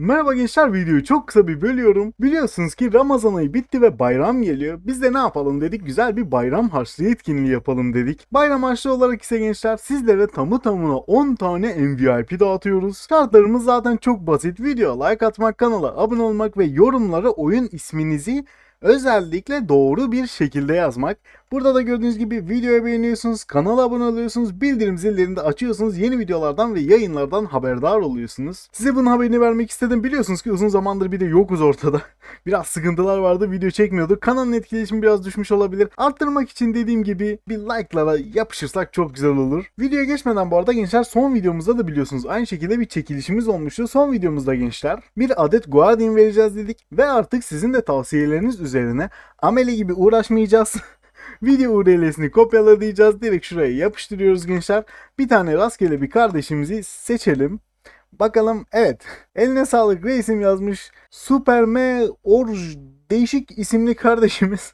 Merhaba gençler videoyu çok kısa bir bölüyorum. Biliyorsunuz ki Ramazan ayı bitti ve bayram geliyor. Biz de ne yapalım dedik güzel bir bayram harçlığı etkinliği yapalım dedik. Bayram harçlığı olarak ise gençler sizlere tamı tamına 10 tane MVP dağıtıyoruz. Şartlarımız zaten çok basit. Video like atmak, kanala abone olmak ve yorumlara oyun isminizi özellikle doğru bir şekilde yazmak. Burada da gördüğünüz gibi videoyu beğeniyorsunuz, kanala abone oluyorsunuz, bildirim zillerini de açıyorsunuz. Yeni videolardan ve yayınlardan haberdar oluyorsunuz. Size bunun haberini vermek istedim. Biliyorsunuz ki uzun zamandır bir de yokuz ortada. biraz sıkıntılar vardı, video çekmiyorduk. Kanalın etkileşimi biraz düşmüş olabilir. Arttırmak için dediğim gibi bir like'lara yapışırsak çok güzel olur. Videoya geçmeden bu arada gençler son videomuzda da biliyorsunuz aynı şekilde bir çekilişimiz olmuştu. Son videomuzda gençler bir adet Guardian vereceğiz dedik ve artık sizin de tavsiyeleriniz üzerine ameli gibi uğraşmayacağız. Video URL'sini kopyalayacağız. Direkt şuraya yapıştırıyoruz gençler. Bir tane rastgele bir kardeşimizi seçelim. Bakalım evet. Eline sağlık reisim yazmış. Superme Orj değişik isimli kardeşimiz.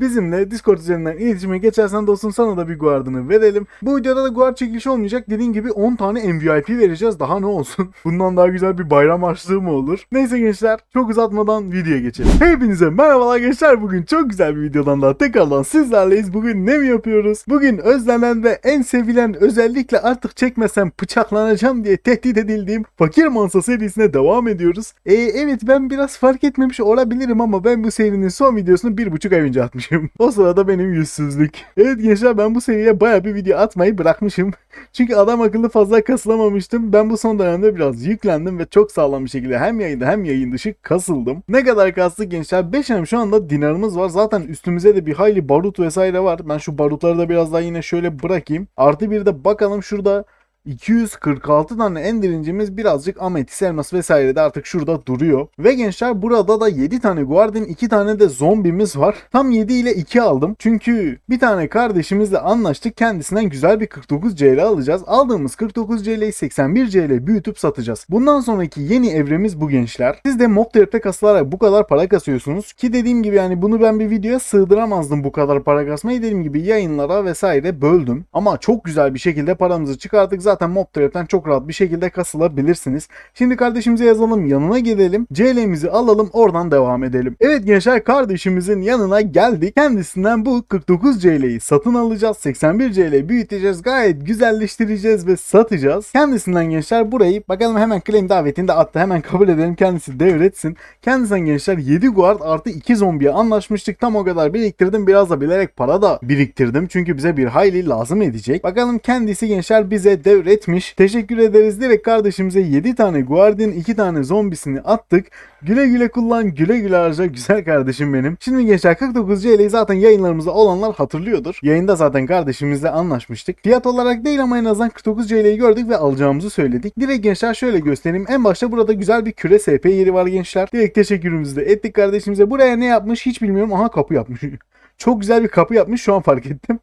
Bizimle Discord üzerinden iletişime geçersen dostum sana da bir guardını verelim. Bu videoda da guard çekilişi olmayacak. Dediğim gibi 10 tane MVP vereceğiz. Daha ne olsun? Bundan daha güzel bir bayram harçlığı mı olur? Neyse gençler çok uzatmadan videoya geçelim. Hepinize merhabalar gençler. Bugün çok güzel bir videodan daha tekrardan sizlerleyiz. Bugün ne mi yapıyoruz? Bugün özlenen ve en sevilen özellikle artık çekmesem bıçaklanacağım diye tehdit edildiğim Fakir Mansa serisine devam ediyoruz. Ee, evet ben biraz fark etmemiş olabilirim ama ben bu serinin son videosunu bir buçuk ay önce atmışım. o sırada benim yüzsüzlük. Evet gençler ben bu seriye baya bir video atmayı bırakmışım. Çünkü adam akıllı fazla kasılamamıştım. Ben bu son dönemde biraz yüklendim ve çok sağlam bir şekilde hem yayında hem yayın dışı kasıldım. Ne kadar kastık gençler? 5 hem şu anda dinarımız var. Zaten üstümüze de bir hayli barut vesaire var. Ben şu barutları da biraz daha yine şöyle bırakayım. Artı bir de bakalım şurada 246 tane endirincimiz birazcık ametis elmas vesaire de artık şurada duruyor. Ve gençler burada da 7 tane guardian 2 tane de zombimiz var. Tam 7 ile 2 aldım. Çünkü bir tane kardeşimizle anlaştık. Kendisinden güzel bir 49 CL alacağız. Aldığımız 49 CL'yi 81 CL büyütüp satacağız. Bundan sonraki yeni evremiz bu gençler. Siz de mob trap'te kasılarak bu kadar para kasıyorsunuz. Ki dediğim gibi yani bunu ben bir videoya sığdıramazdım bu kadar para kasmayı. Dediğim gibi yayınlara vesaire böldüm. Ama çok güzel bir şekilde paramızı çıkarttık. Zaten zaten mob trap'ten çok rahat bir şekilde kasılabilirsiniz. Şimdi kardeşimize yazalım yanına gidelim. CL'mizi alalım oradan devam edelim. Evet gençler kardeşimizin yanına geldik. Kendisinden bu 49 CL'yi satın alacağız. 81 CL büyüteceğiz. Gayet güzelleştireceğiz ve satacağız. Kendisinden gençler burayı bakalım hemen claim davetini de attı. Hemen kabul edelim kendisi devretsin. Kendisinden gençler 7 guard artı 2 zombiye anlaşmıştık. Tam o kadar biriktirdim. Biraz da bilerek para da biriktirdim. Çünkü bize bir hayli lazım edecek. Bakalım kendisi gençler bize devret etmiş. Teşekkür ederiz. Direkt kardeşimize 7 tane Guardian 2 tane zombisini attık. Güle güle kullan, güle güle harca güzel kardeşim benim. Şimdi gençler 49 CL'yi zaten yayınlarımızda olanlar hatırlıyordur. Yayında zaten kardeşimizle anlaşmıştık. Fiyat olarak değil ama en azından 49 CL'yi gördük ve alacağımızı söyledik. Direkt gençler şöyle göstereyim. En başta burada güzel bir küre SP yeri var gençler. Direkt teşekkürümüzü de ettik kardeşimize. Buraya ne yapmış hiç bilmiyorum. Aha kapı yapmış. Çok güzel bir kapı yapmış şu an fark ettim.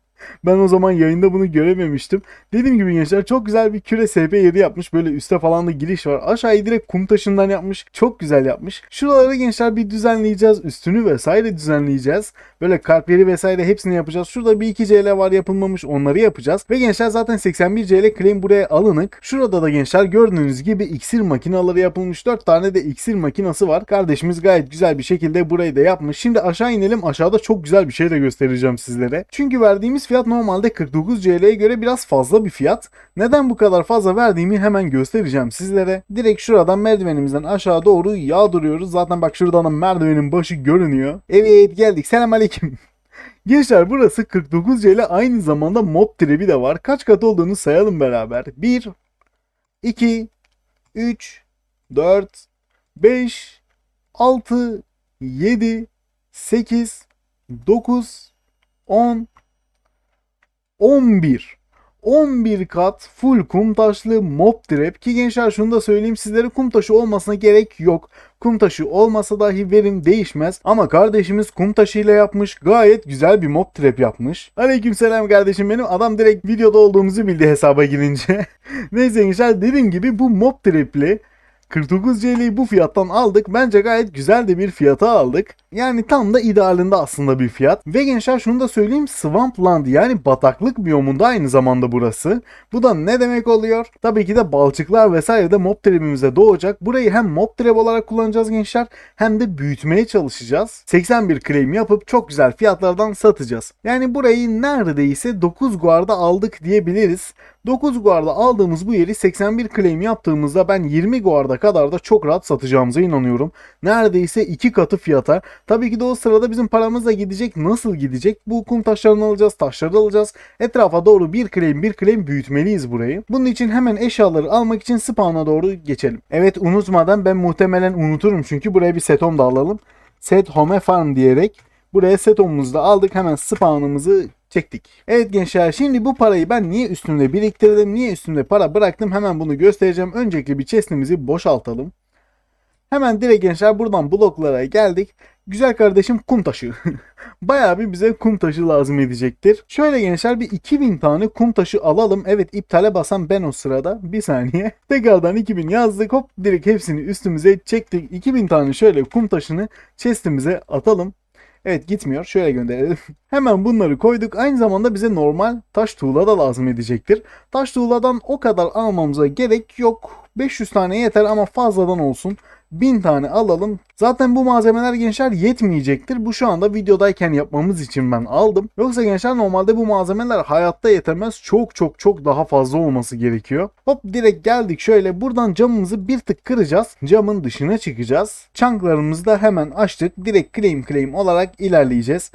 Ben o zaman yayında bunu görememiştim. Dediğim gibi gençler çok güzel bir küre SP yeri yapmış. Böyle üste falan da giriş var. Aşağıyı direkt kum taşından yapmış. Çok güzel yapmış. Şuraları gençler bir düzenleyeceğiz. Üstünü vesaire düzenleyeceğiz. Böyle kalpleri vesaire hepsini yapacağız. Şurada bir 2 CL var yapılmamış. Onları yapacağız. Ve gençler zaten 81 CL claim buraya alınık. Şurada da gençler gördüğünüz gibi iksir makinaları yapılmış. 4 tane de iksir makinası var. Kardeşimiz gayet güzel bir şekilde burayı da yapmış. Şimdi aşağı inelim. Aşağıda çok güzel bir şey de göstereceğim sizlere. Çünkü verdiğimiz fiyat normalde 49 CL'ye göre biraz fazla bir fiyat. Neden bu kadar fazla verdiğimi hemen göstereceğim sizlere. Direkt şuradan merdivenimizden aşağı doğru yağdırıyoruz. Zaten bak şuradan da merdivenin başı görünüyor. Evet geldik. Selamünaleyküm. Gençler burası 49 CL aynı zamanda mob trebi de var. Kaç kat olduğunu sayalım beraber. 1 2 3 4 5 6 7 8 9 10 11. 11 kat full kum taşlı mob trap ki gençler şunu da söyleyeyim sizlere kum taşı olmasına gerek yok. Kum taşı olmasa dahi verim değişmez ama kardeşimiz kum taşıyla yapmış gayet güzel bir mob trap yapmış. Aleykümselam kardeşim benim adam direkt videoda olduğumuzu bildi hesaba girince. Neyse gençler dediğim gibi bu mob trap'li 49 CL'yi bu fiyattan aldık. Bence gayet güzel de bir fiyata aldık. Yani tam da idealinde aslında bir fiyat. Ve gençler şunu da söyleyeyim. Swampland yani bataklık biyomunda aynı zamanda burası. Bu da ne demek oluyor? Tabii ki de balçıklar vesaire de mob trap'imize doğacak. Burayı hem mob trap olarak kullanacağız gençler hem de büyütmeye çalışacağız. 81 claim yapıp çok güzel fiyatlardan satacağız. Yani burayı neredeyse 9 guarda aldık diyebiliriz. 9 guarda aldığımız bu yeri 81 claim yaptığımızda ben 20 guarda kadar da çok rahat satacağımıza inanıyorum. Neredeyse 2 katı fiyata. Tabii ki de o sırada bizim paramız da gidecek. Nasıl gidecek? Bu kum taşlarını alacağız, taşları alacağız. Etrafa doğru bir claim bir claim büyütmeliyiz burayı. Bunun için hemen eşyaları almak için spawn'a doğru geçelim. Evet unutmadan ben muhtemelen unuturum çünkü buraya bir setom da alalım. Set home farm diyerek buraya setomumuzu da aldık. Hemen spawn'ımızı çektik. Evet gençler şimdi bu parayı ben niye üstümde biriktirdim, niye üstümde para bıraktım hemen bunu göstereceğim. Öncelikle bir chest'imizi boşaltalım. Hemen direkt gençler buradan bloklara geldik. Güzel kardeşim kum taşı. Bayağı bir bize kum taşı lazım edecektir. Şöyle gençler bir 2000 tane kum taşı alalım. Evet iptale basan ben o sırada. Bir saniye. Tekrardan 2000 yazdık. Hop direkt hepsini üstümüze çektik. 2000 tane şöyle kum taşını chest'imize atalım. Evet gitmiyor. Şöyle gönderelim. Hemen bunları koyduk. Aynı zamanda bize normal taş tuğla da lazım edecektir. Taş tuğladan o kadar almamıza gerek yok. 500 tane yeter ama fazladan olsun. 1000 tane alalım. Zaten bu malzemeler gençler yetmeyecektir. Bu şu anda videodayken yapmamız için ben aldım. Yoksa gençler normalde bu malzemeler hayatta yetemez. Çok çok çok daha fazla olması gerekiyor. Hop direkt geldik şöyle buradan camımızı bir tık kıracağız. Camın dışına çıkacağız. Chunklarımızı da hemen açtık. Direkt claim claim olarak ilerleyeceğiz.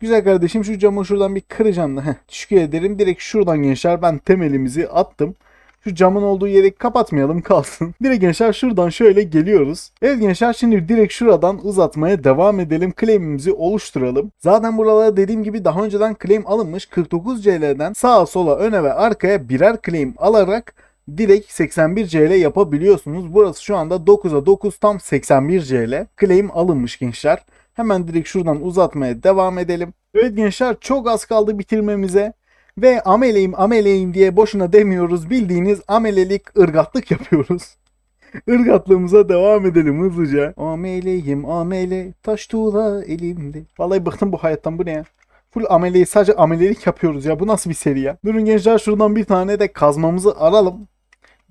Güzel kardeşim şu camı şuradan bir kıracağım da. Heh, teşekkür ederim. Direkt şuradan gençler ben temelimizi attım. Şu camın olduğu yeri kapatmayalım kalsın. Direkt gençler şuradan şöyle geliyoruz. Evet gençler şimdi direkt şuradan uzatmaya devam edelim. Claim'imizi oluşturalım. Zaten buralara dediğim gibi daha önceden claim alınmış 49 CL'den sağa sola öne ve arkaya birer claim alarak direkt 81 CL yapabiliyorsunuz. Burası şu anda 9'a 9 tam 81 CL. Claim alınmış gençler. Hemen direkt şuradan uzatmaya devam edelim. Evet gençler çok az kaldı bitirmemize. Ve ameleyim ameleyim diye boşuna demiyoruz. Bildiğiniz amelelik ırgatlık yapıyoruz. Irgatlığımıza devam edelim hızlıca. Ameleyim amele taş tuğla elimde. Vallahi bıktım bu hayattan bu ne ya? Full ameleyi sadece amelelik yapıyoruz ya. Bu nasıl bir seri ya? Durun gençler şuradan bir tane de kazmamızı alalım.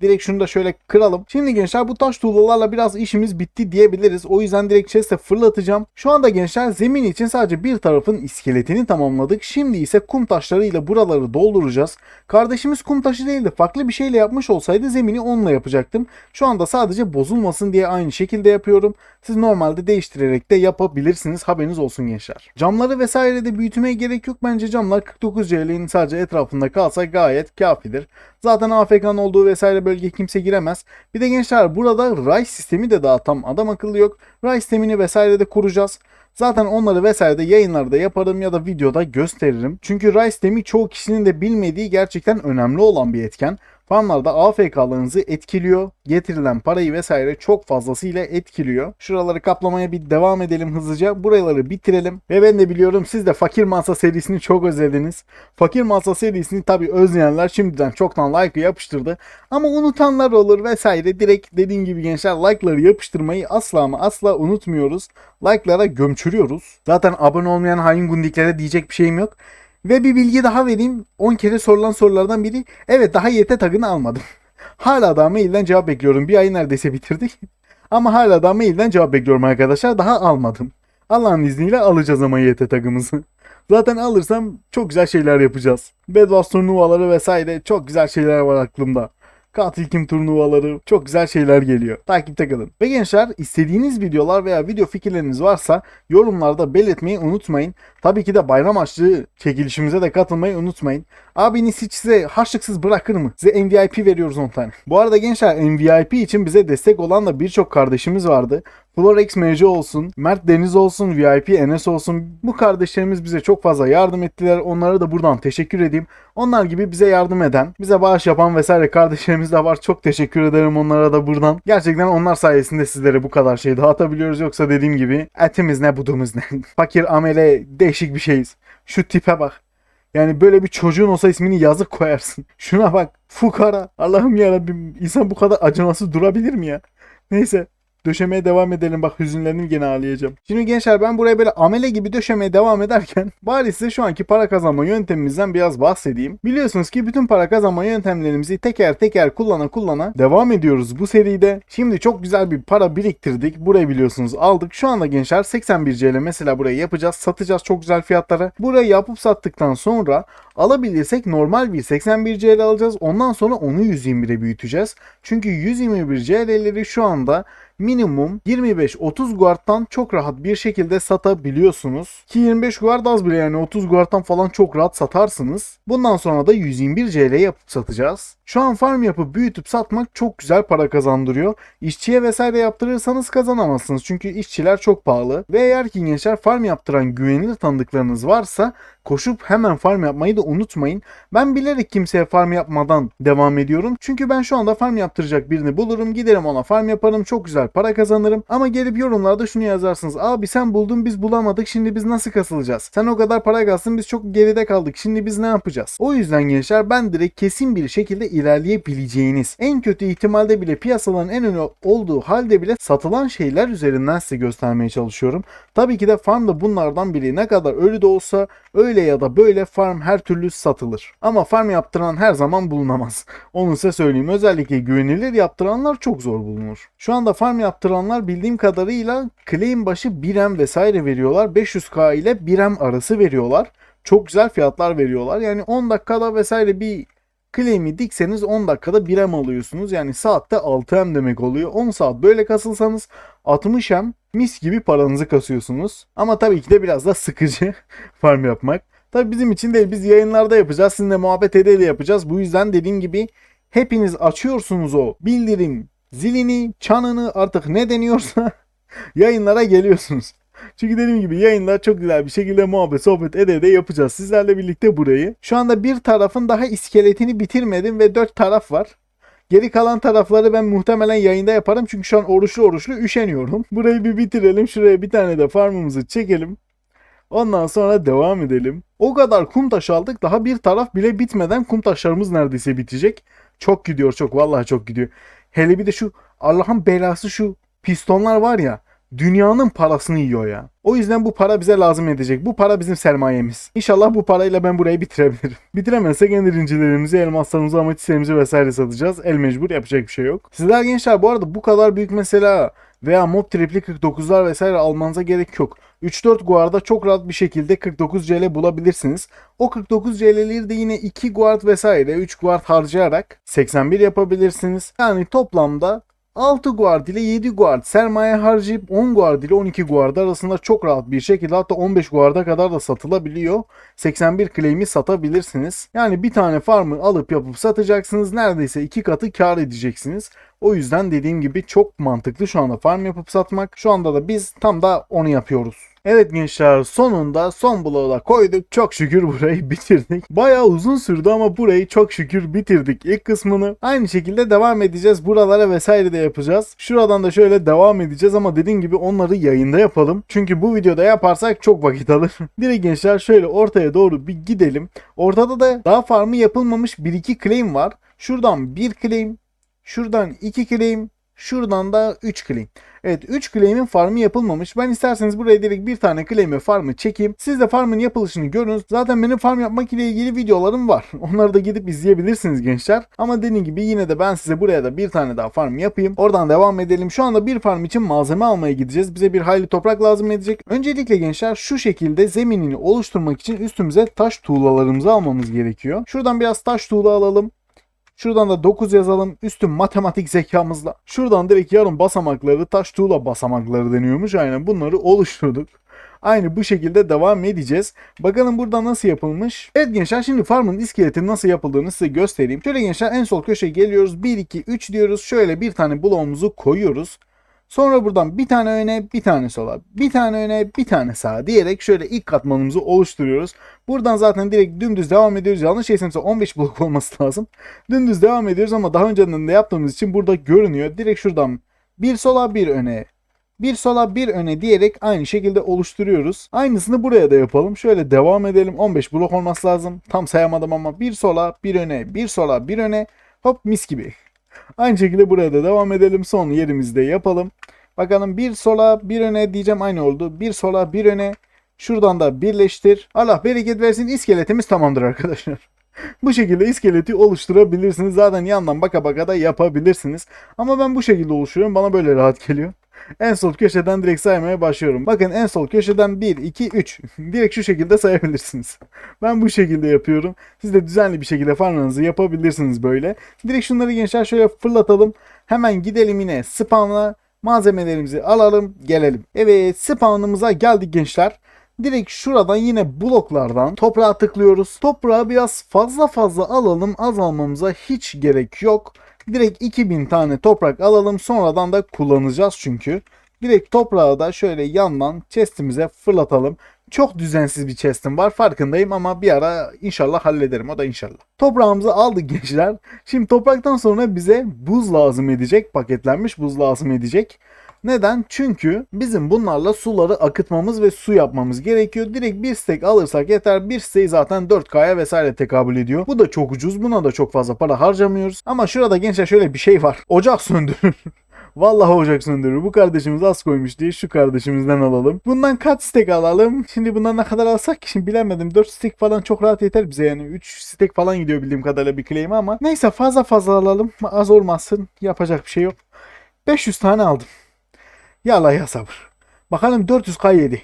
Direkt şunu da şöyle kıralım. Şimdi gençler bu taş tuğlalarla biraz işimiz bitti diyebiliriz. O yüzden direkt chest'e fırlatacağım. Şu anda gençler zemin için sadece bir tarafın iskeletini tamamladık. Şimdi ise kum taşlarıyla buraları dolduracağız. Kardeşimiz kum taşı değil de farklı bir şeyle yapmış olsaydı zemini onunla yapacaktım. Şu anda sadece bozulmasın diye aynı şekilde yapıyorum. Siz normalde değiştirerek de yapabilirsiniz. Haberiniz olsun gençler. Camları vesaire de büyütmeye gerek yok. Bence camlar 49 CL'nin sadece etrafında kalsa gayet kafidir. Zaten AFK'nın olduğu vesaire bölge kimse giremez. Bir de gençler burada ray sistemi de daha tam adam akıllı yok. Ray sistemini vesaire de kuracağız. Zaten onları vesaire de yayınlarda yaparım ya da videoda gösteririm. Çünkü ray sistemi çoğu kişinin de bilmediği gerçekten önemli olan bir etken. Farmlarda AFK'larınızı etkiliyor. Getirilen parayı vesaire çok fazlasıyla etkiliyor. Şuraları kaplamaya bir devam edelim hızlıca. Buraları bitirelim. Ve ben de biliyorum siz de Fakir Masa serisini çok özlediniz. Fakir Masa serisini tabi özleyenler şimdiden çoktan like yapıştırdı. Ama unutanlar olur vesaire. Direkt dediğim gibi gençler like'ları yapıştırmayı asla ama asla unutmuyoruz. Like'lara gömçürüyoruz. Zaten abone olmayan hain gundiklere diyecek bir şeyim yok. Ve bir bilgi daha vereyim. 10 kere sorulan sorulardan biri. Evet daha YT tagını almadım. hala daha mailden cevap bekliyorum. Bir ay neredeyse bitirdik. Ama hala daha mailden cevap bekliyorum arkadaşlar. Daha almadım. Allah'ın izniyle alacağız ama YT tagımızı. Zaten alırsam çok güzel şeyler yapacağız. Bedwars turnuvaları vesaire çok güzel şeyler var aklımda. Katil kim turnuvaları çok güzel şeyler geliyor. Takipte kalın. Ve gençler istediğiniz videolar veya video fikirleriniz varsa yorumlarda belirtmeyi unutmayın. Tabii ki de bayram harçlığı çekilişimize de katılmayı unutmayın. Abiniz hiç size harçlıksız bırakır mı? Size MVP veriyoruz 10 tane. Bu arada gençler MVP için bize destek olan da birçok kardeşimiz vardı. Florex MC olsun, Mert Deniz olsun, VIP Enes olsun. Bu kardeşlerimiz bize çok fazla yardım ettiler. Onlara da buradan teşekkür edeyim. Onlar gibi bize yardım eden, bize bağış yapan vesaire kardeşlerimiz de var. Çok teşekkür ederim onlara da buradan. Gerçekten onlar sayesinde sizlere bu kadar şey dağıtabiliyoruz. Yoksa dediğim gibi etimiz ne budumuz ne. Fakir amele değişik bir şeyiz. Şu tipe bak. Yani böyle bir çocuğun olsa ismini yazık koyarsın. Şuna bak. Fukara. Allah'ım yarabbim. insan bu kadar acımasız durabilir mi ya? Neyse. Döşemeye devam edelim bak hüzünlendim gene ağlayacağım. Şimdi gençler ben buraya böyle amele gibi döşemeye devam ederken bari size şu anki para kazanma yöntemimizden biraz bahsedeyim. Biliyorsunuz ki bütün para kazanma yöntemlerimizi teker teker kullana kullana devam ediyoruz bu seride. Şimdi çok güzel bir para biriktirdik. Burayı biliyorsunuz aldık. Şu anda gençler 81 CL mesela burayı yapacağız. Satacağız çok güzel fiyatlara. Burayı yapıp sattıktan sonra alabilirsek normal bir 81 CL alacağız. Ondan sonra onu 121'e büyüteceğiz. Çünkü 121 CL'leri şu anda minimum 25-30 guardtan çok rahat bir şekilde satabiliyorsunuz. Ki 25 guard az bile yani 30 guardtan falan çok rahat satarsınız. Bundan sonra da 121 CL yapıp satacağız. Şu an farm yapıp büyütüp satmak çok güzel para kazandırıyor. İşçiye vesaire yaptırırsanız kazanamazsınız. Çünkü işçiler çok pahalı. Ve eğer ki gençler farm yaptıran güvenilir tanıdıklarınız varsa koşup hemen farm yapmayı da unutmayın. Ben bilerek kimseye farm yapmadan devam ediyorum. Çünkü ben şu anda farm yaptıracak birini bulurum. Giderim ona farm yaparım. Çok güzel para kazanırım. Ama gelip yorumlarda şunu yazarsınız. Abi sen buldun biz bulamadık. Şimdi biz nasıl kasılacağız? Sen o kadar para kastın biz çok geride kaldık. Şimdi biz ne yapacağız? O yüzden gençler ben direkt kesin bir şekilde ilerleyebileceğiniz en kötü ihtimalde bile piyasaların en önü olduğu halde bile satılan şeyler üzerinden size göstermeye çalışıyorum. Tabii ki de farm da bunlardan biri. Ne kadar ölü de olsa öyle ya da böyle farm her türlü satılır. Ama farm yaptıran her zaman bulunamaz. Onu size söyleyeyim. Özellikle güvenilir yaptıranlar çok zor bulunur. Şu anda farm yaptıranlar bildiğim kadarıyla claim başı 1M vesaire veriyorlar. 500k ile 1M arası veriyorlar. Çok güzel fiyatlar veriyorlar. Yani 10 dakikada vesaire bir claim'i dikseniz 10 dakikada 1M alıyorsunuz. Yani saatte 6M demek oluyor. 10 saat böyle kasılsanız 60M mis gibi paranızı kasıyorsunuz. Ama tabii ki de biraz da sıkıcı farm yapmak. Tabii bizim için değil biz yayınlarda yapacağız. Sizinle muhabbet ede de yapacağız. Bu yüzden dediğim gibi hepiniz açıyorsunuz o bildirim zilini, çanını artık ne deniyorsa yayınlara geliyorsunuz. Çünkü dediğim gibi yayınlar çok güzel bir şekilde muhabbet, sohbet ede ede yapacağız. Sizlerle birlikte burayı. Şu anda bir tarafın daha iskeletini bitirmedim ve dört taraf var. Geri kalan tarafları ben muhtemelen yayında yaparım. Çünkü şu an oruçlu oruçlu üşeniyorum. Burayı bir bitirelim. Şuraya bir tane de farmımızı çekelim. Ondan sonra devam edelim. O kadar kum taşı aldık. Daha bir taraf bile bitmeden kum taşlarımız neredeyse bitecek. Çok gidiyor çok. Vallahi çok gidiyor. Hele bir de şu Allah'ın belası şu pistonlar var ya. Dünyanın parasını yiyor ya. O yüzden bu para bize lazım edecek. Bu para bizim sermayemiz. İnşallah bu parayla ben burayı bitirebilirim. Bitiremezsek endirincilerimizi, elmaslarımızı, amatistlerimizi vesaire satacağız. El mecbur yapacak bir şey yok. Sizler gençler bu arada bu kadar büyük mesela veya mob tripli 49'lar vesaire almanıza gerek yok. 3-4 guarda çok rahat bir şekilde 49 CL bulabilirsiniz. O 49 CL'leri de yine 2 guard vesaire 3 guard harcayarak 81 yapabilirsiniz. Yani toplamda 6 guard ile 7 guard sermaye harcayıp 10 guard ile 12 guard arasında çok rahat bir şekilde hatta 15 guarda kadar da satılabiliyor. 81 claim'i satabilirsiniz. Yani bir tane farmı alıp yapıp satacaksınız. Neredeyse iki katı kar edeceksiniz. O yüzden dediğim gibi çok mantıklı şu anda farm yapıp satmak. Şu anda da biz tam da onu yapıyoruz. Evet gençler sonunda son bloğu da koyduk. Çok şükür burayı bitirdik. Bayağı uzun sürdü ama burayı çok şükür bitirdik ilk kısmını. Aynı şekilde devam edeceğiz. Buralara vesaire de yapacağız. Şuradan da şöyle devam edeceğiz ama dediğim gibi onları yayında yapalım. Çünkü bu videoda yaparsak çok vakit alır. Direkt gençler şöyle ortaya doğru bir gidelim. Ortada da daha farmı yapılmamış 1-2 claim var. Şuradan 1 claim, şuradan 2 claim, şuradan da 3 claim. Evet 3 claim'in farmı yapılmamış. Ben isterseniz buraya direkt bir tane claim ve farmı çekeyim. Siz de farmın yapılışını görün. Zaten benim farm yapmak ile ilgili videolarım var. Onları da gidip izleyebilirsiniz gençler. Ama dediğim gibi yine de ben size buraya da bir tane daha farm yapayım. Oradan devam edelim. Şu anda bir farm için malzeme almaya gideceğiz. Bize bir hayli toprak lazım edecek. Öncelikle gençler şu şekilde zeminini oluşturmak için üstümüze taş tuğlalarımızı almamız gerekiyor. Şuradan biraz taş tuğla alalım. Şuradan da 9 yazalım. Üstün matematik zekamızla. Şuradan direkt yarım basamakları taş tuğla basamakları deniyormuş. Aynen bunları oluşturduk. Aynı bu şekilde devam edeceğiz. Bakalım burada nasıl yapılmış. Evet gençler şimdi farmın iskeletinin nasıl yapıldığını size göstereyim. Şöyle gençler en sol köşeye geliyoruz. 1, 2, 3 diyoruz. Şöyle bir tane bloğumuzu koyuyoruz. Sonra buradan bir tane öne, bir tane sola, bir tane öne, bir tane sağa diyerek şöyle ilk katmanımızı oluşturuyoruz. Buradan zaten direkt dümdüz devam ediyoruz. Yanlış şeysemse 15 blok olması lazım. Dümdüz devam ediyoruz ama daha önceden de yaptığımız için burada görünüyor. Direkt şuradan bir sola, bir öne, bir sola bir öne diyerek aynı şekilde oluşturuyoruz. Aynısını buraya da yapalım. Şöyle devam edelim. 15 blok olması lazım. Tam sayamadım ama bir sola bir öne bir sola bir öne hop mis gibi. Aynı şekilde buraya da devam edelim. Son yerimizde yapalım. Bakalım bir sola bir öne diyeceğim aynı oldu. Bir sola bir öne. Şuradan da birleştir. Allah bereket versin iskeletimiz tamamdır arkadaşlar. bu şekilde iskeleti oluşturabilirsiniz. Zaten yandan baka baka da yapabilirsiniz. Ama ben bu şekilde oluşturuyorum. Bana böyle rahat geliyor. En sol köşeden direkt saymaya başlıyorum. Bakın en sol köşeden 1, 2, 3. Direkt şu şekilde sayabilirsiniz. Ben bu şekilde yapıyorum. Siz de düzenli bir şekilde farmlarınızı yapabilirsiniz böyle. Direkt şunları gençler şöyle fırlatalım. Hemen gidelim yine spawn'a. Malzemelerimizi alalım gelelim. Evet spawn'ımıza geldik gençler. Direkt şuradan yine bloklardan toprağa tıklıyoruz. Toprağı biraz fazla fazla alalım. Az almamıza hiç gerek yok. Direkt 2000 tane toprak alalım. Sonradan da kullanacağız çünkü. Direkt toprağı da şöyle yandan chestimize fırlatalım. Çok düzensiz bir chestim var farkındayım ama bir ara inşallah hallederim o da inşallah. Toprağımızı aldık gençler. Şimdi topraktan sonra bize buz lazım edecek. Paketlenmiş buz lazım edecek. Neden? Çünkü bizim bunlarla suları akıtmamız ve su yapmamız gerekiyor. Direkt bir stek alırsak yeter. Bir steği zaten 4K'ya vesaire tekabül ediyor. Bu da çok ucuz. Buna da çok fazla para harcamıyoruz. Ama şurada gençler şöyle bir şey var. Ocak söndürür. Vallahi ocak söndürür. Bu kardeşimiz az koymuş diye şu kardeşimizden alalım. Bundan kaç stek alalım? Şimdi bundan ne kadar alsak ki? Şimdi bilemedim. 4 stek falan çok rahat yeter bize yani. 3 stek falan gidiyor bildiğim kadarıyla bir claim ama. Neyse fazla fazla alalım. Az olmasın. Yapacak bir şey yok. 500 tane aldım. Ya Allah ya sabır. Bakalım 400k yedi.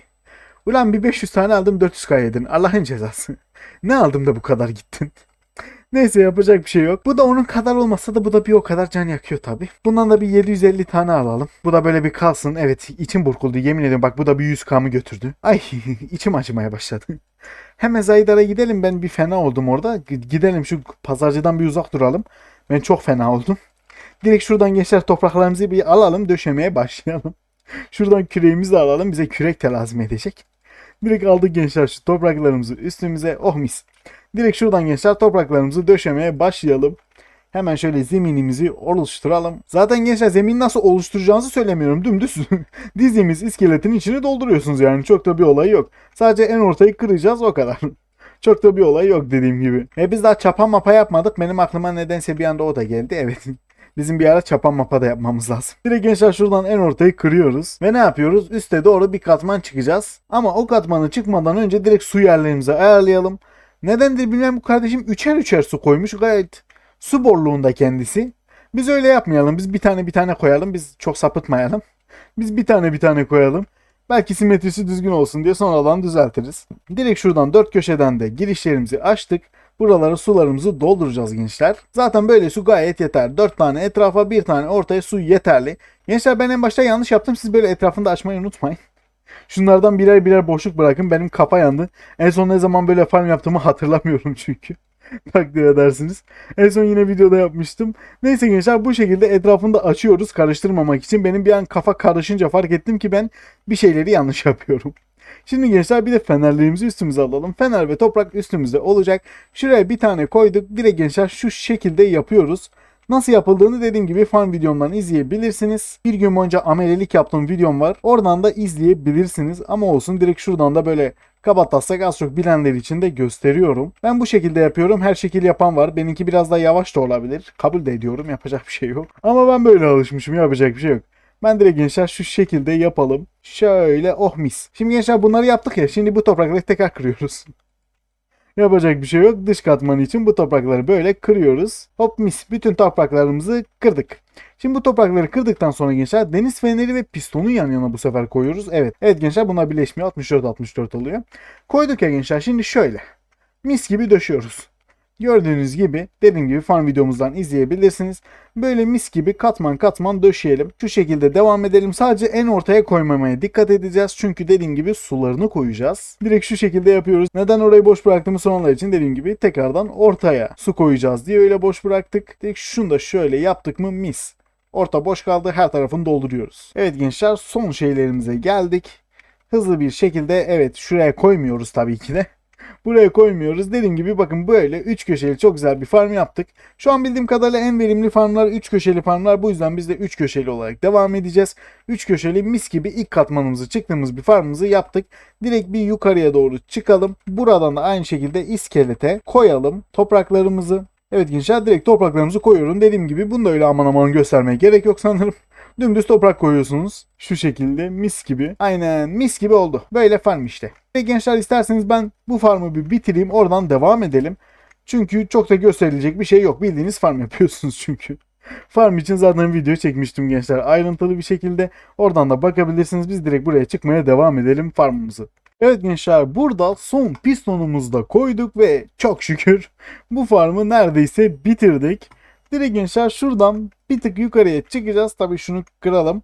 Ulan bir 500 tane aldım 400k yedin. Allah'ın cezası. ne aldım da bu kadar gittin? Neyse yapacak bir şey yok. Bu da onun kadar olmasa da bu da bir o kadar can yakıyor tabi. Bundan da bir 750 tane alalım. Bu da böyle bir kalsın. Evet içim burkuldu yemin ediyorum bak bu da bir 100k'mı götürdü. Ay içim acımaya başladı. Hemen Zaydar'a gidelim ben bir fena oldum orada. Gidelim şu pazarcıdan bir uzak duralım. Ben çok fena oldum. Direkt şuradan gençler topraklarımızı bir alalım döşemeye başlayalım. Şuradan küreğimizi de alalım. Bize kürek de lazım edecek. Direkt aldık gençler şu topraklarımızı üstümüze. Oh mis. Direkt şuradan gençler topraklarımızı döşemeye başlayalım. Hemen şöyle zeminimizi oluşturalım. Zaten gençler zemin nasıl oluşturacağınızı söylemiyorum. Dümdüz dizdiğimiz iskeletin içini dolduruyorsunuz yani. Çok da bir olay yok. Sadece en ortayı kıracağız o kadar. Çok da bir olay yok dediğim gibi. E biz daha çapa mapa yapmadık. Benim aklıma nedense bir anda o da geldi. Evet. Bizim bir ara çapa mapa da yapmamız lazım. Direkt gençler şuradan en ortayı kırıyoruz. Ve ne yapıyoruz? Üste doğru bir katman çıkacağız. Ama o katmanı çıkmadan önce direkt su yerlerimizi ayarlayalım. Nedendir bilmem bu kardeşim üçer üçer su koymuş. Gayet su borluğunda kendisi. Biz öyle yapmayalım. Biz bir tane bir tane koyalım. Biz çok sapıtmayalım. Biz bir tane bir tane koyalım. Belki simetrisi düzgün olsun diye sonradan düzeltiriz. Direkt şuradan dört köşeden de girişlerimizi açtık. Buralara sularımızı dolduracağız gençler. Zaten böyle su gayet yeter. 4 tane etrafa bir tane ortaya su yeterli. Gençler ben en başta yanlış yaptım. Siz böyle etrafında açmayı unutmayın. Şunlardan birer birer boşluk bırakın. Benim kafa yandı. En son ne zaman böyle farm yaptığımı hatırlamıyorum çünkü. Takdir edersiniz. En son yine videoda yapmıştım. Neyse gençler bu şekilde etrafında açıyoruz karıştırmamak için. Benim bir an kafa karışınca fark ettim ki ben bir şeyleri yanlış yapıyorum. Şimdi gençler bir de fenerlerimizi üstümüze alalım. Fener ve toprak üstümüzde olacak. Şuraya bir tane koyduk. Direkt gençler şu şekilde yapıyoruz. Nasıl yapıldığını dediğim gibi fan videomdan izleyebilirsiniz. Bir gün boyunca amelelik yaptığım videom var. Oradan da izleyebilirsiniz. Ama olsun direkt şuradan da böyle kabataslak az çok bilenler için de gösteriyorum. Ben bu şekilde yapıyorum. Her şekil yapan var. Benimki biraz daha yavaş da olabilir. Kabul de ediyorum. Yapacak bir şey yok. Ama ben böyle alışmışım. Yapacak bir şey yok. Ben direkt gençler şu şekilde yapalım. Şöyle oh mis. Şimdi gençler bunları yaptık ya. Şimdi bu toprakları tekrar kırıyoruz. Yapacak bir şey yok. Dış katmanı için bu toprakları böyle kırıyoruz. Hop mis. Bütün topraklarımızı kırdık. Şimdi bu toprakları kırdıktan sonra gençler deniz feneri ve pistonu yan yana bu sefer koyuyoruz. Evet. Evet gençler bunlar birleşmiyor. 64-64 oluyor. Koyduk ya gençler. Şimdi şöyle. Mis gibi döşüyoruz. Gördüğünüz gibi dediğim gibi fan videomuzdan izleyebilirsiniz. Böyle mis gibi katman katman döşeyelim. Şu şekilde devam edelim. Sadece en ortaya koymamaya dikkat edeceğiz. Çünkü dediğim gibi sularını koyacağız. Direkt şu şekilde yapıyoruz. Neden orayı boş bıraktığımı sonralar için dediğim gibi tekrardan ortaya su koyacağız diye öyle boş bıraktık. Direkt şunu da şöyle yaptık mı mis. Orta boş kaldı. Her tarafını dolduruyoruz. Evet gençler son şeylerimize geldik. Hızlı bir şekilde evet şuraya koymuyoruz tabii ki de. Buraya koymuyoruz. Dediğim gibi bakın böyle 3 köşeli çok güzel bir farm yaptık. Şu an bildiğim kadarıyla en verimli farmlar 3 köşeli farmlar. Bu yüzden biz de 3 köşeli olarak devam edeceğiz. 3 köşeli mis gibi ilk katmanımızı çıktığımız bir farmımızı yaptık. Direkt bir yukarıya doğru çıkalım. Buradan da aynı şekilde iskelete koyalım topraklarımızı. Evet gençler direkt topraklarımızı koyuyorum. Dediğim gibi bunu da öyle aman aman göstermeye gerek yok sanırım. Dümdüz toprak koyuyorsunuz. Şu şekilde mis gibi. Aynen mis gibi oldu. Böyle farm işte. Ve gençler isterseniz ben bu farmı bir bitireyim. Oradan devam edelim. Çünkü çok da gösterilecek bir şey yok. Bildiğiniz farm yapıyorsunuz çünkü. Farm için zaten video çekmiştim gençler. Ayrıntılı bir şekilde. Oradan da bakabilirsiniz. Biz direkt buraya çıkmaya devam edelim farmımızı. Evet gençler burada son pistonumuzu da koyduk ve çok şükür bu farmı neredeyse bitirdik. Direkt gençler şuradan bir tık yukarıya çıkacağız. Tabii şunu kıralım.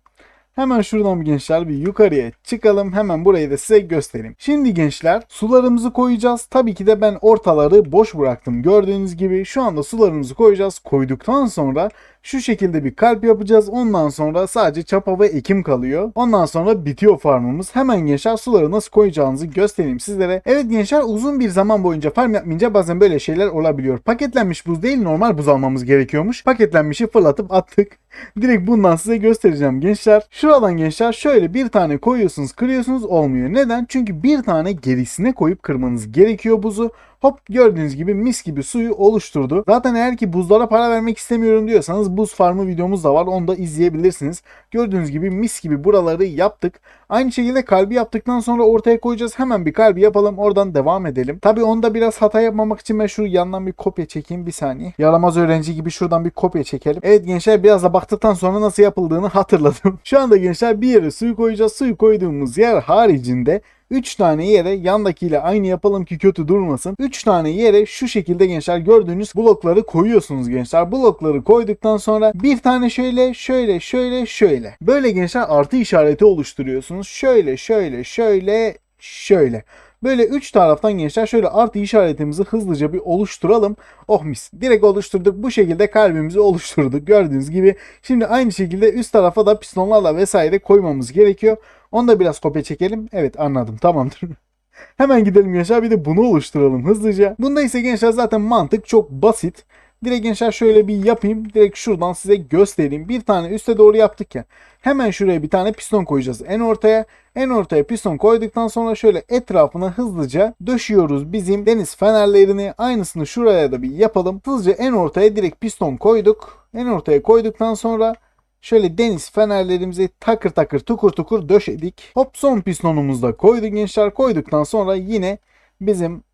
Hemen şuradan gençler bir yukarıya çıkalım. Hemen burayı da size göstereyim. Şimdi gençler sularımızı koyacağız. Tabii ki de ben ortaları boş bıraktım. Gördüğünüz gibi şu anda sularımızı koyacağız. Koyduktan sonra şu şekilde bir kalp yapacağız. Ondan sonra sadece çapa ve ekim kalıyor. Ondan sonra bitiyor farmımız. Hemen gençler suları nasıl koyacağınızı göstereyim sizlere. Evet gençler uzun bir zaman boyunca farm yapmayınca bazen böyle şeyler olabiliyor. Paketlenmiş buz değil normal buz almamız gerekiyormuş. Paketlenmişi fırlatıp attık. Direkt bundan size göstereceğim gençler. Şuradan gençler şöyle bir tane koyuyorsunuz kırıyorsunuz olmuyor. Neden? Çünkü bir tane gerisine koyup kırmanız gerekiyor buzu. Hop gördüğünüz gibi mis gibi suyu oluşturdu. Zaten eğer ki buzlara para vermek istemiyorum diyorsanız buz farmı videomuz da var. Onu da izleyebilirsiniz. Gördüğünüz gibi mis gibi buraları yaptık. Aynı şekilde kalbi yaptıktan sonra ortaya koyacağız. Hemen bir kalbi yapalım. Oradan devam edelim. Tabi onda biraz hata yapmamak için ben şu yandan bir kopya çekeyim bir saniye. Yaramaz öğrenci gibi şuradan bir kopya çekelim. Evet gençler biraz da baktıktan sonra nasıl yapıldığını hatırladım. Şu anda gençler bir yere suyu koyacağız. Suyu koyduğumuz yer haricinde 3 tane yere yandakiyle aynı yapalım ki kötü durmasın. 3 tane yere şu şekilde gençler gördüğünüz blokları koyuyorsunuz gençler. Blokları koyduktan sonra bir tane şöyle şöyle şöyle şöyle. Böyle gençler artı işareti oluşturuyorsunuz. Şöyle şöyle şöyle şöyle. Böyle 3 taraftan gençler şöyle artı işaretimizi hızlıca bir oluşturalım. Oh mis. Direkt oluşturduk. Bu şekilde kalbimizi oluşturduk. Gördüğünüz gibi. Şimdi aynı şekilde üst tarafa da pistonlarla vesaire koymamız gerekiyor. Onu da biraz kopya çekelim. Evet anladım. Tamamdır. Hemen gidelim gençler bir de bunu oluşturalım hızlıca. Bunda ise gençler zaten mantık çok basit. Direkt gençler şöyle bir yapayım. Direkt şuradan size göstereyim. Bir tane üste doğru yaptık ya. Hemen şuraya bir tane piston koyacağız en ortaya. En ortaya piston koyduktan sonra şöyle etrafına hızlıca döşüyoruz bizim deniz fenerlerini. Aynısını şuraya da bir yapalım. Hızlıca en ortaya direkt piston koyduk. En ortaya koyduktan sonra Şöyle deniz fenerlerimizi takır takır tukur tukur döşedik. Hop son pistonumuzu da koyduk gençler. Koyduktan sonra yine bizim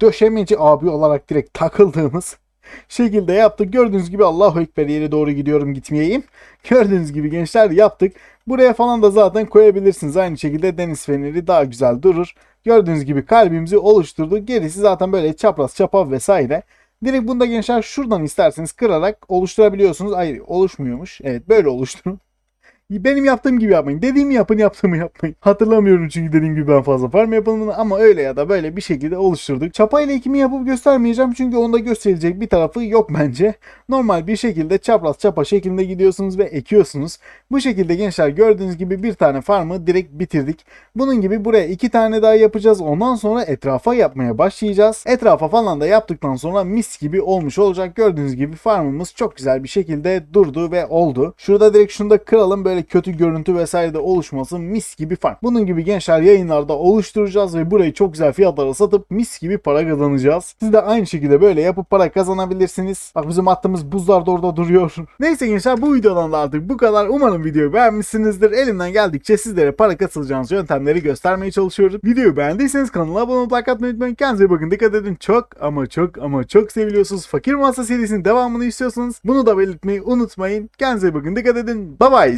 döşemeci abi olarak direkt takıldığımız şekilde yaptık. Gördüğünüz gibi Allahu Ekber yere doğru gidiyorum gitmeyeyim. Gördüğünüz gibi gençler yaptık. Buraya falan da zaten koyabilirsiniz. Aynı şekilde deniz feneri daha güzel durur. Gördüğünüz gibi kalbimizi oluşturduk. Gerisi zaten böyle çapraz çapav vesaire. Direkt bunda gençler şuradan isterseniz kırarak oluşturabiliyorsunuz. Hayır oluşmuyormuş. Evet böyle oluşturun. Benim yaptığım gibi yapmayın. Dediğimi yapın yaptığımı yapmayın. Hatırlamıyorum çünkü dediğim gibi ben fazla farm yapıldığını ama öyle ya da böyle bir şekilde oluşturduk. Çapayla ekimi yapıp göstermeyeceğim çünkü onda gösterilecek bir tarafı yok bence. Normal bir şekilde çapraz çapa şeklinde gidiyorsunuz ve ekiyorsunuz. Bu şekilde gençler gördüğünüz gibi bir tane farmı direkt bitirdik. Bunun gibi buraya iki tane daha yapacağız. Ondan sonra etrafa yapmaya başlayacağız. Etrafa falan da yaptıktan sonra mis gibi olmuş olacak. Gördüğünüz gibi farmımız çok güzel bir şekilde durdu ve oldu. Şurada direkt şunu da kıralım böyle kötü görüntü vesaire de oluşmasın mis gibi farm. Bunun gibi gençler yayınlarda oluşturacağız ve burayı çok güzel fiyatlara satıp mis gibi para kazanacağız. Siz de aynı şekilde böyle yapıp para kazanabilirsiniz. Bak bizim attığımız buzlar da orada duruyor. Neyse gençler bu videodan da artık bu kadar. Umarım videoyu beğenmişsinizdir. Elimden geldikçe sizlere para kazanacağınız yöntemleri göstermeye çalışıyorum. Videoyu beğendiyseniz kanala abone olup like atmayı unutmayın. Kendinize bakın. Dikkat edin. Çok ama çok ama çok seviliyorsunuz. Fakir Masa serisinin devamını istiyorsanız bunu da belirtmeyi unutmayın. Kendinize bakın. Dikkat edin. Bye bye.